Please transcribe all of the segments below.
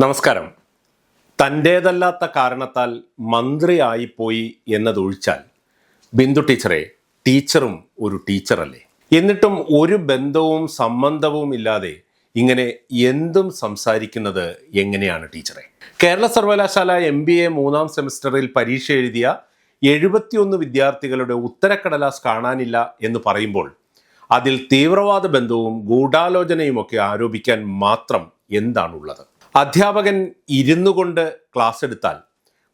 നമസ്കാരം. തന്റേതല്ലാത്ത കാരണത്താൽ മന്ത്രിയായിപ്പോയി എന്നതൊഴിച്ചാൽ ബിന്ദു ടീച്ചറെ ടീച്ചറും ഒരു ടീച്ചറല്ലേ? എന്നിട്ടും ഒരു ബന്ധവും സംബന്ധവും ഇല്ലാതെ ഇങ്ങനെ എന്തും സംസാരിക്കുന്നത് എങ്ങനെയാണ് ടീച്ചറെ? കേരള സർവകലാശാല എം ബി എ മൂന്നാം സെമിസ്റ്ററിൽ പരീക്ഷ എഴുതിയ എഴുപത്തിയൊന്ന് വിദ്യാർത്ഥികളുടെ ഉത്തരക്കടലാസ് കാണാനില്ല എന്ന് പറയുമ്പോൾ അതിൽ തീവ്രവാദ ബന്ധവും ഗൂഢാലോചനയുമൊക്കെ ആരോപിക്കാൻ മാത്രം എന്താണുള്ളത്? അധ്യാപകൻ ഇരുന്നു കൊണ്ട് ക്ലാസ് എടുത്താൽ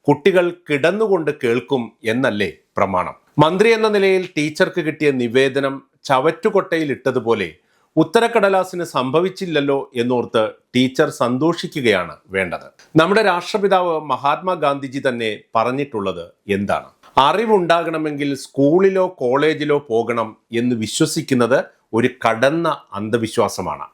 കുട്ടികൾ കിടന്നുകൊണ്ട് കേൾക്കും എന്നല്ലേ പ്രമാണം. മന്ത്രി എന്ന നിലയിൽ ടീച്ചർക്ക് കിട്ടിയ നിവേദനം ചവറ്റുകൊട്ടയിൽ ഇട്ടതുപോലെ ഉത്തരക്കടലാസിന് സംഭവിച്ചില്ലല്ലോ എന്നോർത്ത് ടീച്ചർ സന്തോഷിക്കുകയാണ് വേണ്ടത്. നമ്മുടെ രാഷ്ട്രപിതാവ് മഹാത്മാഗാന്ധിജി തന്നെ പറഞ്ഞിട്ടുള്ളത് എന്താണ്? അറിവുണ്ടാകണമെങ്കിൽ സ്കൂളിലോ കോളേജിലോ പോകണം എന്ന് വിശ്വസിക്കുന്നത് ഒരു കടന്ന അന്ധവിശ്വാസമാണ്.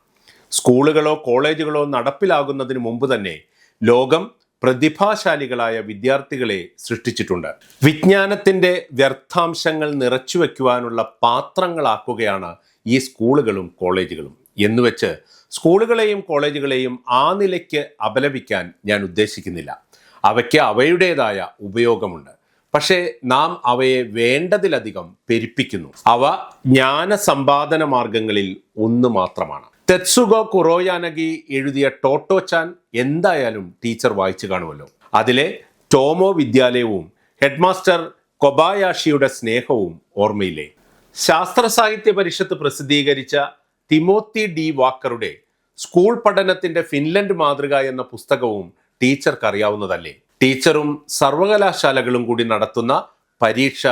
സ്കൂളുകളോ കോളേജുകളോ നടപ്പിലാകുന്നതിന് മുമ്പ് തന്നെ ലോകം പ്രതിഭാശാലികളായ വിദ്യാർത്ഥികളെ സൃഷ്ടിച്ചിട്ടുണ്ട്. വിജ്ഞാനത്തിന്റെ വ്യർത്ഥാംശങ്ങൾ നിറച്ചു വയ്ക്കുവാനുള്ള പാത്രങ്ങളാക്കുകയാണ് ഈ സ്കൂളുകളും കോളേജുകളും. എന്നുവെച്ച് സ്കൂളുകളെയും കോളേജുകളെയും ആ നിലയ്ക്ക് അപലപിക്കാൻ ഞാൻ ഉദ്ദേശിക്കുന്നില്ല. അവയ്ക്ക് അവയുടേതായ ഉപയോഗമുണ്ട്. പക്ഷേ നാം അവയെ വേണ്ടതിലധികം പെരുപ്പിക്കുന്നു. അവ ജ്ഞാന സമ്പാദന മാർഗങ്ങളിൽ ഒന്ന് മാത്രമാണ്. തെത്സുഗോ കുറോയാനഗി എഴുതിയ ടോട്ടോ ചാൻ എന്തായാലും ടീച്ചർ വായിച്ചു കാണുമല്ലോ. അതിലെ ടോമോ വിദ്യാലയവും ഹെഡ്മാസ്റ്റർ കൊബായാഷിയുടെ സ്നേഹവും ഓർമ്മയില്ലേ? ശാസ്ത്ര സാഹിത്യ പരിഷത്ത് പ്രസിദ്ധീകരിച്ച തിമോത്തി ഡി വാക്കറുടെ സ്കൂൾ പഠനത്തിന്റെ ഫിൻലൻഡ് മാതൃക എന്ന പുസ്തകവും ടീച്ചർക്ക് അറിയാവുന്നതല്ലേ? ടീച്ചറും സർവകലാശാലകളും കൂടി നടത്തുന്ന പരീക്ഷ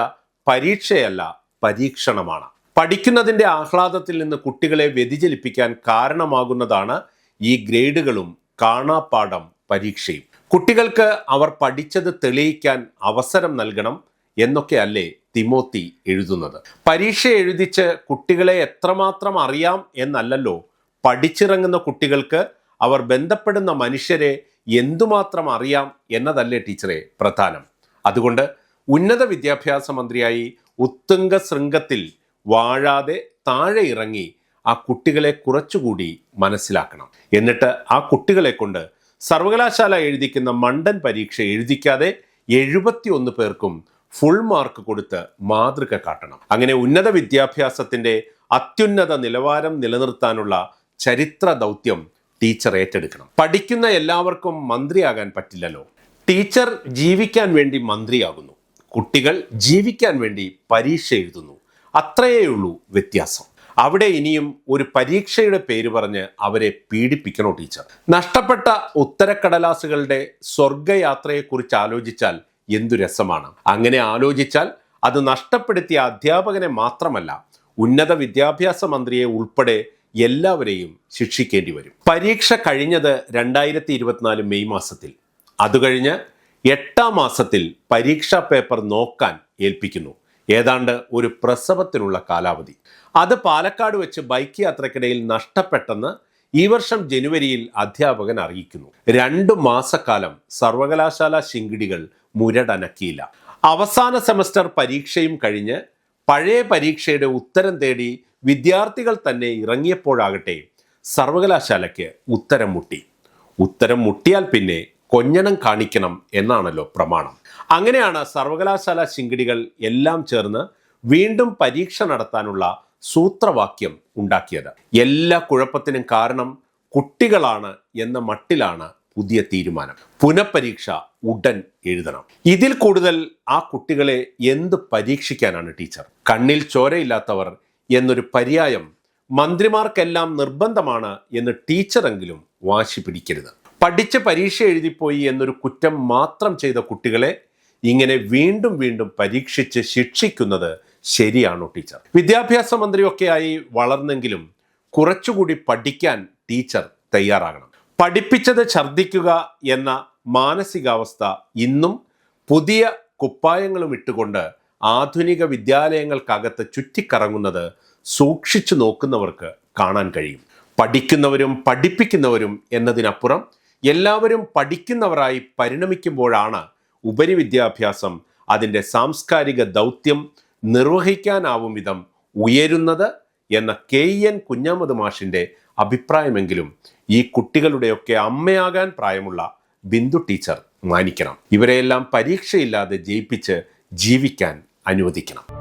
പരീക്ഷയല്ല പരീക്ഷണമാണ്. പഠിക്കുന്നതിന്റെ ആഹ്ലാദത്തിൽ നിന്ന് കുട്ടികളെ വ്യതിചലിപ്പിക്കാൻ കാരണമാകുന്നതാണ് ഈ ഗ്രേഡുകളും കാണാപ്പാഠം പരീക്ഷയും. കുട്ടികൾക്ക് അവർ പഠിച്ചത് തെളിയിക്കാൻ അവസരം നൽകണം എന്നൊക്കെയല്ലേ തിമോത്തി എഴുതുന്നത്. പരീക്ഷ എഴുതിച്ച് കുട്ടികളെ എത്രമാത്രം അറിയാം എന്നല്ലല്ലോ പഠിച്ചിറങ്ങുന്ന കുട്ടികൾക്ക് അവർ ബന്ധപ്പെടുന്ന മനുഷ്യരെ എന്തുമാത്രം അറിയാം എന്നതല്ലേ ടീച്ചറെ പ്രധാനം. അതുകൊണ്ട് ഉന്നത വിദ്യാഭ്യാസ മന്ത്രിയായി ഉത്തുംഗ ശൃംഗത്തിൽ വാഴാതെ താഴെ ഇറങ്ങി ആ കുട്ടികളെ കുറച്ചുകൂടി മനസ്സിലാക്കണം. എന്നിട്ട് ആ കുട്ടികളെ കൊണ്ട് സർവകലാശാല എഴുതിക്കുന്ന മണ്ടൻ പരീക്ഷ എഴുതിക്കാതെ എഴുപത്തിയൊന്ന് പേർക്കും ഫുൾ മാർക്ക് കൊടുത്ത് മാതൃക കാട്ടണം. അങ്ങനെ ഉന്നത വിദ്യാഭ്യാസത്തിന്റെ അത്യുന്നത നിലവാരം നിലനിർത്താനുള്ള ചരിത്ര ദൗത്യം ടീച്ചർ ഏറ്റെടുക്കണം. പഠിക്കുന്ന എല്ലാവർക്കും മന്ത്രിയാകാൻ പറ്റില്ലല്ലോ. ടീച്ചർ ജീവിക്കാൻ വേണ്ടി മന്ത്രിയാകുന്നു. കുട്ടികൾ ജീവിക്കാൻ വേണ്ടി പരീക്ഷ എഴുതുന്നു. അത്രയേ ഉള്ളൂ വ്യത്യാസം. അവിടെ ഇനിയും ഒരു പരീക്ഷയുടെ പേര് പറഞ്ഞ് അവരെ പീഡിപ്പിക്കണോ ടീച്ചർ? നഷ്ടപ്പെട്ട ഉത്തരക്കടലാസുകളുടെ സ്വർഗയാത്രയെക്കുറിച്ച് ആലോചിച്ചാൽ എന്തു രസമാണ്? അങ്ങനെ ആലോചിച്ചാൽ അത് നഷ്ടപ്പെടുത്തിയ അധ്യാപകനെ മാത്രമല്ല ഉന്നത വിദ്യാഭ്യാസ മന്ത്രിയെ ഉൾപ്പെടെ എല്ലാവരെയും ശിക്ഷിക്കേണ്ടി വരും. പരീക്ഷ കഴിഞ്ഞത് രണ്ടായിരത്തി ഇരുപത്തിനാല് മെയ് മാസത്തിൽ. അതുകഴിഞ്ഞ് എട്ടാം മാസത്തിൽ പരീക്ഷാ പേപ്പർ നോക്കാൻ ഏൽപ്പിക്കുന്നു. ഏതാണ്ട് ഒരു പ്രസവത്തിനുള്ള കാലാവധി. അത് പാലക്കാട് വെച്ച് ബൈക്ക് യാത്രക്കിടയിൽ നഷ്ടപ്പെട്ടെന്ന് ഈ വർഷം ജനുവരിയിൽ അധ്യാപകൻ അറിയിക്കുന്നു. രണ്ടു മാസക്കാലം സർവകലാശാല ശിങ്കിടികൾ മുരടനക്കിയില്ല. അവസാന സെമസ്റ്റർ പരീക്ഷയും കഴിഞ്ഞ് പഴയ പരീക്ഷയുടെ ഉത്തരം തേടി വിദ്യാർത്ഥികൾ തന്നെ ഇറങ്ങിയപ്പോഴാകട്ടെ സർവകലാശാലയ്ക്ക് ഉത്തരം മുട്ടി. ഉത്തരം മുട്ടിയാൽ പിന്നെ കൊഞ്ഞണം കാണിക്കണം എന്നാണല്ലോ പ്രമാണം. അങ്ങനെയാണ് സർവകലാശാല ശിങ്കിടികൾ എല്ലാം ചേർന്ന് വീണ്ടും പരീക്ഷ നടത്താനുള്ള സൂത്രവാക്യം ഉണ്ടാക്കിയത്. എല്ലാ കുഴപ്പത്തിനും കാരണം കുട്ടികളാണ് എന്ന മട്ടിലാണ് പുതിയ തീരുമാനം. പുനഃപരീക്ഷ ഉടൻ എഴുതണം. ഇതിൽ കൂടുതൽ ആ കുട്ടികളെ എന്ത് പരീക്ഷിക്കാനാണ് ടീച്ചർ? കണ്ണിൽ ചോരയില്ലാത്തവർ എന്നൊരു പര്യായം മന്ത്രിമാർക്കെല്ലാം നിർബന്ധമാണ് എന്ന് ടീച്ചറെങ്കിലും വാശി പിടിക്കരുത്. പഠിച്ച് പരീക്ഷ എഴുതിപ്പോയി എന്നൊരു കുറ്റം മാത്രം ചെയ്ത കുട്ടികളെ ഇങ്ങനെ വീണ്ടും വീണ്ടും പരീക്ഷിച്ച് ശിക്ഷിക്കുന്നത് ശരിയാണോ ടീച്ചർ? വിദ്യാഭ്യാസ മന്ത്രിയൊക്കെയായി വളർന്നെങ്കിലും കുറച്ചുകൂടി പഠിക്കാൻ ടീച്ചർ തയ്യാറാകണം. പഠിപ്പിച്ചത് ഛർദ്ദിക്കുക എന്ന മാനസികാവസ്ഥ ഇന്നും പുതിയ കുപ്പായങ്ങളും ഇട്ടുകൊണ്ട് ആധുനിക വിദ്യാലയങ്ങൾക്കകത്ത് ചുറ്റിക്കറങ്ങുന്നത് സൂക്ഷിച്ചു നോക്കുന്നവർക്ക് കാണാൻ കഴിയും. പഠിക്കുന്നവരും പഠിപ്പിക്കുന്നവരും എന്നതിനപ്പുറം എല്ലാവരും പഠിക്കുന്നവരായി പരിണമിക്കുമ്പോഴാണ് ഉപരിവിദ്യാഭ്യാസം അതിന്റെ സാംസ്കാരിക ദൗത്യം നിർവഹിക്കാനാവും വിധം ഉയരുന്നത് എന്ന കെ എൻ കുഞ്ഞാമത് മാഷിന്റെ അഭിപ്രായമെങ്കിലും ഈ കുട്ടികളുടെയൊക്കെ അമ്മയാകാൻ പ്രായമുള്ള ബിന്ദു ടീച്ചർ മാനിക്കണം. ഇവരെയെല്ലാം പരീക്ഷയില്ലാതെ ജയിപ്പിച്ച് ജീവിക്കാൻ അനുവദിക്കണം.